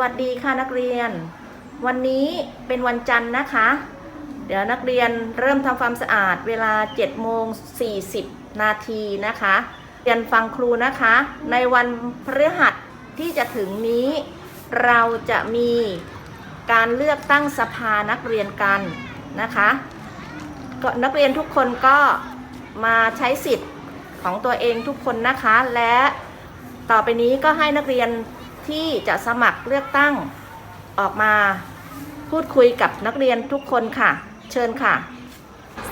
วัสดีค่ะนักเรียน วันนี้เป็นวันจันทร์นะคะ เดี๋ยวนักเรียนเริ่มทำความสะอาดเวลา7โมง40 นาทีนะคะ เรียนฟังครูนะคะ ในวันพฤหัสที่จะถึงนี้ เราจะมีการเลือกตั้งสภานักเรียนกันนะคะก็นักเรียนทุกคนก็มาใช้สิทธิ์ของตัวเองทุกคนนะคะ และต่อไปนี้ก็ให้นักเรียน ที่จะสมัครเลือกตั้งออกมาพูดคุยกับนักเรียนทุกคนค่ะ เชิญค่ะ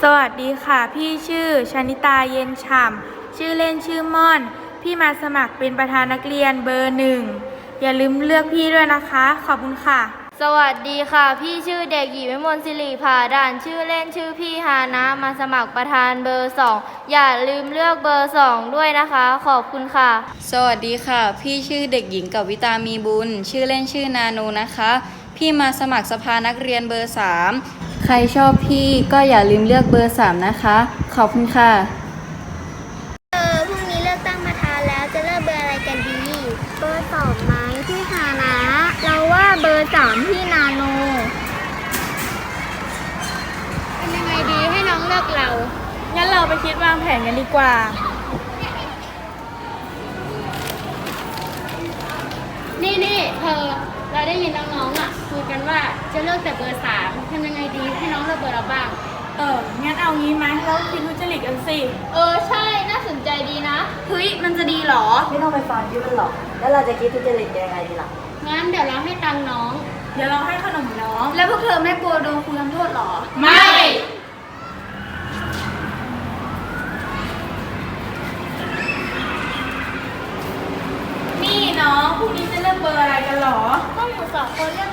สวัสดีค่ะ พี่ชื่อชนิตาเย็นฉ่ำชื่อเล่นชื่อม่อน พี่มาสมัครเป็นประธานนักเรียนเบอร์หนึ่งอย่าลืมเลือกพี่ด้วยนะคะ ขอบคุณค่ะ สวัสดีค่ะ พี่ชื่อเด็กหญิงวิมลศิริภาด่านชื่อเล่นชื่อพี่ฮานะมาสมัครประธานเบอร์สองอย่าลืมเลือกเบอร์สองด้วยนะคะ ขอบคุณค่ะ สวัสดีค่ะ พี่ชื่อเด็กหญิงกวิตามีบุญ ชื่อเล่นชื่อนาโนนะคะ พี่มาสมัครสภานักเรียนเบอร์3ใครชอบพี่ก็อย่าลืมเลือกเบอร์3นะคะ ขอบคุณค่ะ เออพรุ่งนี้เลือกตั้งประธานแล้วจะเลือกเบอร์อะไรกันดี เบอร์สองไหมพี่ฮานะ เราว่าเบ อร์สามพี่นาโนเป็นยังไงดีให้น้องเลือกเรา งั้นเราไปคิดวางแผนกันดีกว่า นี่นี่เธอเราได้ยินน้องๆอะคุยกันว่าจะเลือกแต่เบอร์สามทำยังไงดีให้น้องเลือกเบอร์เราบ้าง เออ งั้นเอางี้ไหมเราคิดทุจริตกันสิ เออใช่น่าสนใจดีนะ เฮ้ย มันจะดีเหรอ ไม่ต้องไปฟังที่มันหรอก แล้วเราจะคิดทุจริตยังไงดีล่ะ งั้นเดี๋ยวเราให้ตังค์น้อง เดี๋ยวเราให้ขนมน้อง แล้วพวกเธอไม่กลัวโดนครูทำโทษหรอ ไม่ นี่น้องพรุ่งนี้จะเลือกเบอร์อะไรกันเหรอ ก็หนูสองคนเลือก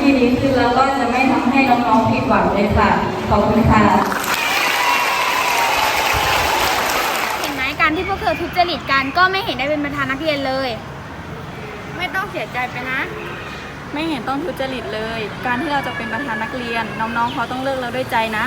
ที่ดีขึ้นแล้วก็จะไม่ทำให้น้องๆผิดหวังเลยค่ะ ขอบคุณค่ะเห็นไหมการที่พวกเธอทุจริตกันก็ไม่เห็นได้เป็นประธานนักเรียนเลย ไม่ต้องเสียใจไปนะ ไม่เห็นต้องทุจริตเลย การที่เราจะเป็นประธานนักเรียน น้องๆเขาต้องเลือกเราด้วยใจนะ